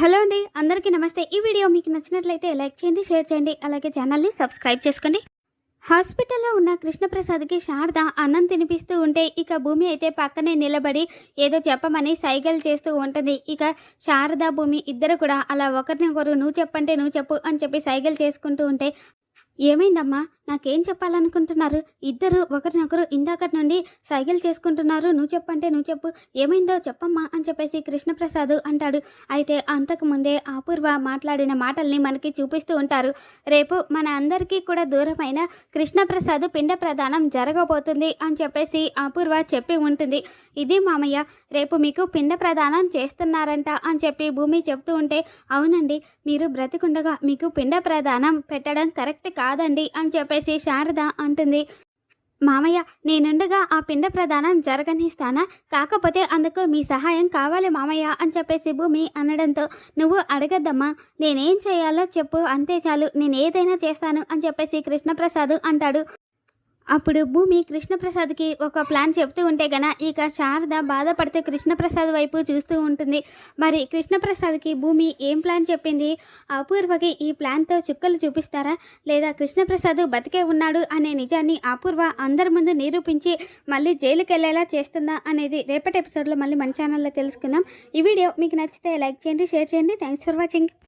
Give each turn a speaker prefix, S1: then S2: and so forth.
S1: Hello అండి అందరికీ నమస్తే. ఈ వీడియో మీకు నచ్చినట్లయితే లైక్ చేయండి షేర్ చేయండి అలాగే ఛానల్ని సబ్స్క్రైబ్ చేసుకోండి. హాస్పిటల్లో ఉన్న కృష్ణప్రసాద్కి శారద అన్నం తినిపిస్తూ ఉంటే ఇక భూమి అయితే పక్కనే నిలబడి ఏదో చెప్పమని సైగలు చేస్తూ ఉంటుంది. ఇక శారద భూమి ఇద్దరు కూడా అలా ఒకరినొకరు నువ్వు చెప్పంటే నువ్వు చెప్పు అని చెప్పి సైగలు చేసుకుంటూ ఉంటే ఏమైందమ్మా? నాకేం చెప్పాలనుకుంటున్నారు? ఇద్దరు ఒకరినొకరు ఇందాకటి నుండి సైకిల్ చేసుకుంటున్నారు. నువ్వు చెప్పంటే నువ్వు చెప్పు. ఏమైందో చెప్పమ్మా అని చెప్పేసి కృష్ణప్రసాద్ అంటాడు. అయితే అంతకు ముందే అపూర్వ మాట్లాడిన మాటల్ని మనకి చూపిస్తూ ఉంటారు. రేపు మన అందరికీ కూడా దూరమైన కృష్ణప్రసాద్ పిండ ప్రదానం జరగబోతుంది అని చెప్పేసి అపూర్వ చెప్పి ఉంటుంది. ఇది మామయ్య రేపు మీకు పిండ ప్రదానం చేస్తున్నారంట అని చెప్పి భూమి చెప్తూ ఉంటే అవునండి మీరు బ్రతికుండగా మీకు పిండ ప్రదానం పెట్టడం కరెక్ట్ కాదండి అని చెప్పేసి శారద అంటుంది. మామయ్య నేనుండగా ఆ పిండ ప్రదానం జరగనిస్తానా? కాకపోతే అందుకు మీ సహాయం కావాలి మామయ్య అని చెప్పేసి భూమి అనడంతో నువ్వు అడగద్దమ్మా నేనేం చేయాలో చెప్పు అంతే చాలు నేను ఏదైనా చేస్తాను అని చెప్పేసి కృష్ణప్రసాద్ అంటాడు. అప్పుడు భూమి కృష్ణప్రసాద్కి ఒక ప్లాన్ చెప్తూ ఉంటే గన ఇక శారద బాధపడితే కృష్ణప్రసాద్ వైపు చూస్తూ ఉంటుంది. మరి కృష్ణప్రసాద్కి భూమి ఏం ప్లాన్ చెప్పింది? అపూర్వకి ఈ ప్లాన్తో చుక్కలు చూపిస్తారా? లేదా కృష్ణప్రసాద్ బతికే ఉన్నాడు అనే నిజాన్ని అపూర్వ అందరి ముందు నిరూపించి మళ్ళీ జైలుకి వెళ్ళేలా చేస్తుందా అనేది రేపటి ఎపిసోడ్లో మళ్ళీ మన ఛానల్లో తెలుసుకుందాం. ఈ వీడియో మీకు నచ్చితే లైక్ చేయండి షేర్ చేయండి. Thanks for watching.